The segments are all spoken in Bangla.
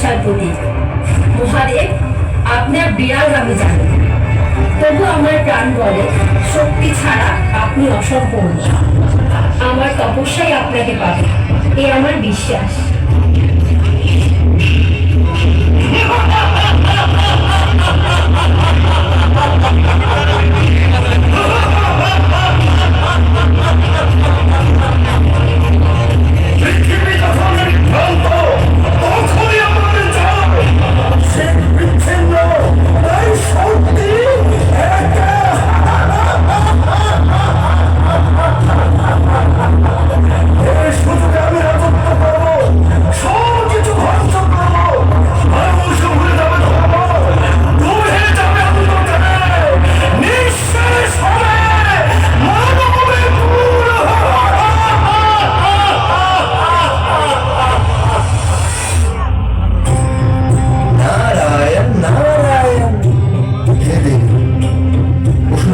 ভালোবাসার প্রতীক মহাদেব আপনার বিড়াল আমি জানি। তবু আমার প্রাণ বলে, শক্তি ছাড়া আপনি অসম্পূর্ণ। আমার তপস্যাই আপনাকে পাবে। এ আমার বিশ্বাস।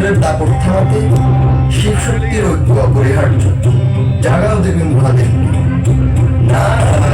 অসুরের দাপট থামাতে শিব শক্তির ঐক্য অপরিহার্য জাগাও দেবী মহাদেব। নারায়ণ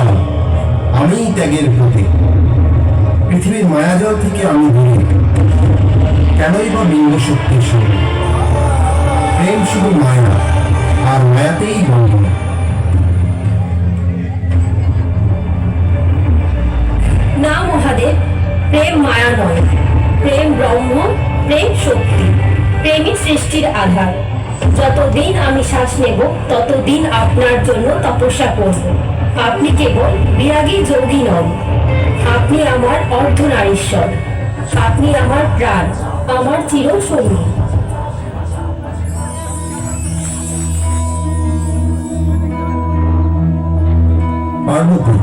আমি আমিই ত্যাগের প্রতীক পৃথিবীর মায়াজল থেকে আমি দূরে। কেনই বা শক্তির সঙ্গে প্রেম শুধু মায়া, আর মায়াতেই বন্ধ। না মহাদেব, প্রেম মায়া নয়। প্রেম ব্রহ্ম, প্রেম শক্তি। প্রেমই সৃষ্টির আধার। যতদিন আমি শ্বাস নেব, ততদিন আপনার জন্য তপস্যা করব। আপনি কেবল বিরাগী যোগী নন। আপনি আমার অর্ধনারীশ্বর। আপনি আমার প্রাণ, আমার চির সঙ্গী পার্বতী,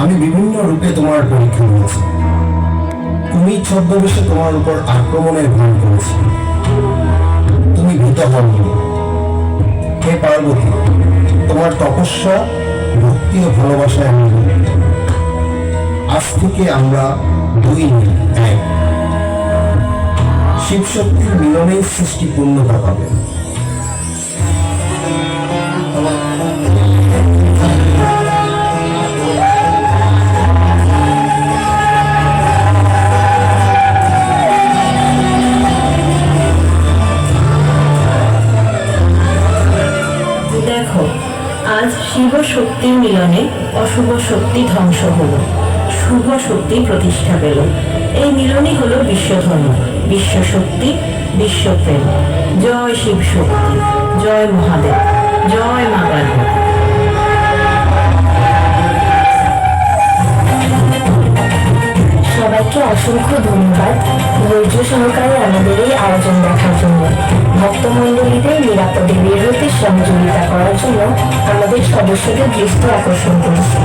আমি বিভিন্ন রূপে তোমার পরীক্ষা নিয়েছি তুমি ছদ্মবেশে তোমার উপর আক্রমণের ভান করেছি। তুমি ভীত হননি হে পার্বতী, তোমার তপস্যা ভক্তি ও ভালোবাসায়। আজ থেকে আমরা দুই এক শিব শক্তির মিলনেই সৃষ্টি পূর্ণতা পাবে দেখো আজ শিব শক্তির মিলনে অশুভ শক্তি ধ্বংস হলো। শুভ শক্তি প্রতিষ্ঠা পেল। এই মিলনই হলো বিশ্বধর্ম বিশ্ব শক্তি বিশ্বপ্রেম। জয় শিব শক্তি, জয় মহাদেব, জয় মা পার্বতী সবাইকে অসংখ্য ধন্যবাদ। ধৈর্য সহকারে আমাদের এই আয়োজন দেখার জন্য ভক্তমণ্ডলীদের নিরাপদে বের হতে সহযোগিতা করার জন্য আমাদের সদস্যদের দৃষ্টি আকর্ষণ করেছি।